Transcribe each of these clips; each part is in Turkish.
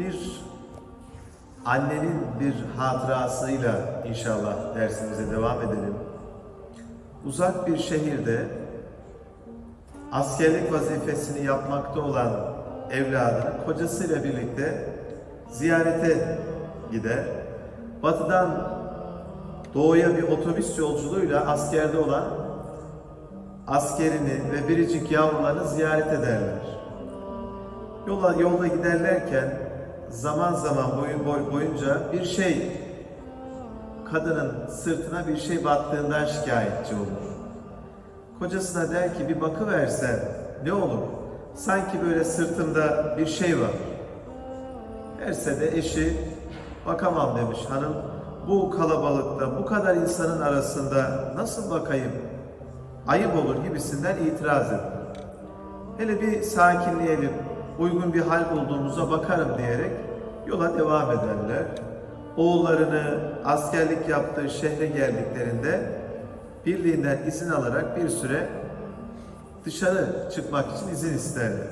bir annenin bir hatırasıyla inşallah dersimize devam edelim. Uzak bir şehirde askerlik vazifesini yapmakta olan evladını kocasıyla birlikte ziyarete gider. Batıdan doğuya bir otobüs yolculuğuyla askerde olan askerini ve biricik yavrularını ziyaret ederler. Yola, yolda giderlerken zaman zaman boyun boy, boyunca bir şey kadının sırtına bir şey battığından şikayetçi olur. Kocasına der ki bir bakıversen ne olur? Sanki böyle sırtımda bir şey var. Derse de eşi bakamam demiş hanım. Bu kalabalıkta bu kadar insanın arasında nasıl bakayım? Ayıp olur gibisinden itiraz etti. Hele bir sakinleyelim, uygun bir hal bulduğumuza bakarım diyerek yola devam ederler. Oğullarını askerlik yaptığı şehre geldiklerinde birliğinden izin alarak bir süre dışarı çıkmak için izin isterler.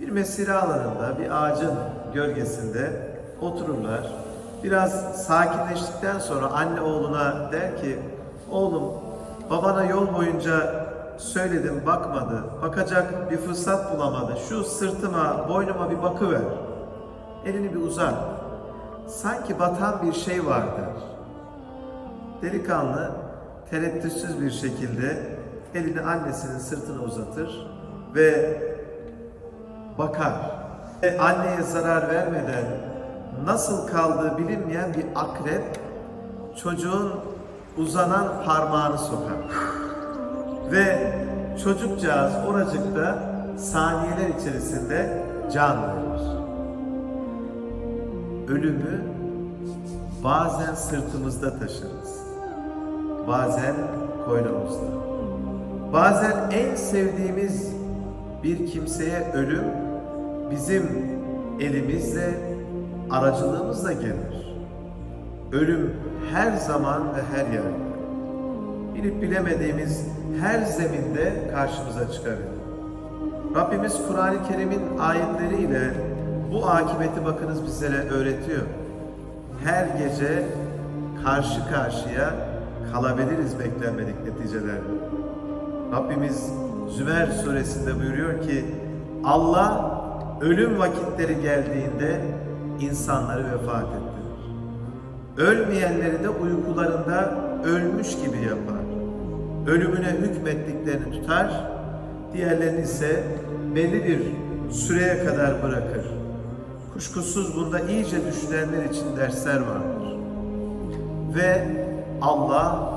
Bir mesire alanında, bir ağacın gölgesinde otururlar. Biraz sakinleştikten sonra anne oğluna der ki, oğlum babana yol boyunca söyledim bakmadı, bakacak bir fırsat bulamadı. Şu sırtıma, boynuma bir bakıver. Elini bir uzat. Sanki batan bir şey vardır. Delikanlı tereddütsüz bir şekilde elini annesinin sırtına uzatır ve bakar. Ve anneye zarar vermeden nasıl kaldığı bilinmeyen bir akrep çocuğun uzanan parmağını sokar. Ve çocukcağız oracıkta saniyeler içerisinde can verir. Ölümü bazen sırtımızda taşırız. Bazen koynumuzda. Bazen en sevdiğimiz bir kimseye ölüm bizim elimizle, aracılığımızla gelir. Ölüm her zaman ve her yerde, bilip bilemediğimiz her zeminde karşımıza çıkabilir. Rabbimiz Kur'an-ı Kerim'in ayetleriyle bu akibeti bakınız bizlere öğretiyor. Her gece karşı karşıya kalabiliriz beklenmedik neticelerle. Rabbimiz Zümer suresinde buyuruyor ki Allah ölüm vakitleri geldiğinde insanları vefat ettirir. Ölmeyenleri de uykularında ölmüş gibi yapar. Ölümüne hükmettiklerini tutar, diğerlerini ise belli bir süreye kadar bırakır. Kuşkusuz bunda iyice düşünenler için dersler vardır. Ve Allah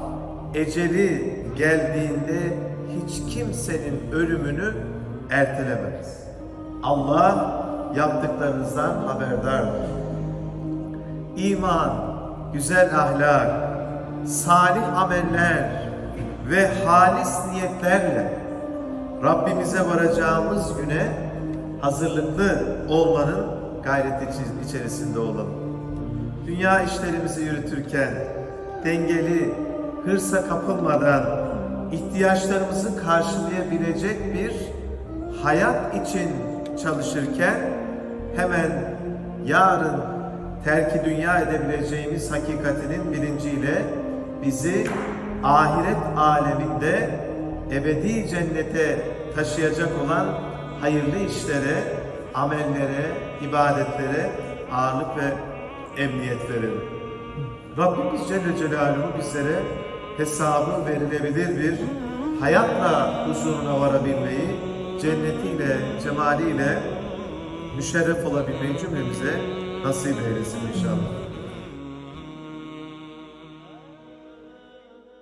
eceli geldiğinde hiç kimsenin ölümünü ertelemez. Allah yaptıklarınızdan haberdardır. İman, güzel ahlak, salih ameller ve halis niyetlerle Rabbimize varacağımız güne hazırlıklı olmanın gayreti içerisinde olalım. Dünya işlerimizi yürütürken dengeli, hırsa kapılmadan ihtiyaçlarımızı karşılayabilecek bir hayat için çalışırken hemen yarın terki dünya edebileceğimiz hakikatinin bilinciyle bizi ahiret aleminde ebedi cennete taşıyacak olan hayırlı işlere, amellere, ibadetlere ağırlık ve emniyet verelim. Rabbimiz Celle Celaluhu bizlere hesabı verilebilir bir hayatla huzuruna varabilmeyi, cennetiyle, cemaliyle müşerref olabilmeyi cümlemize nasip eylesin inşallah.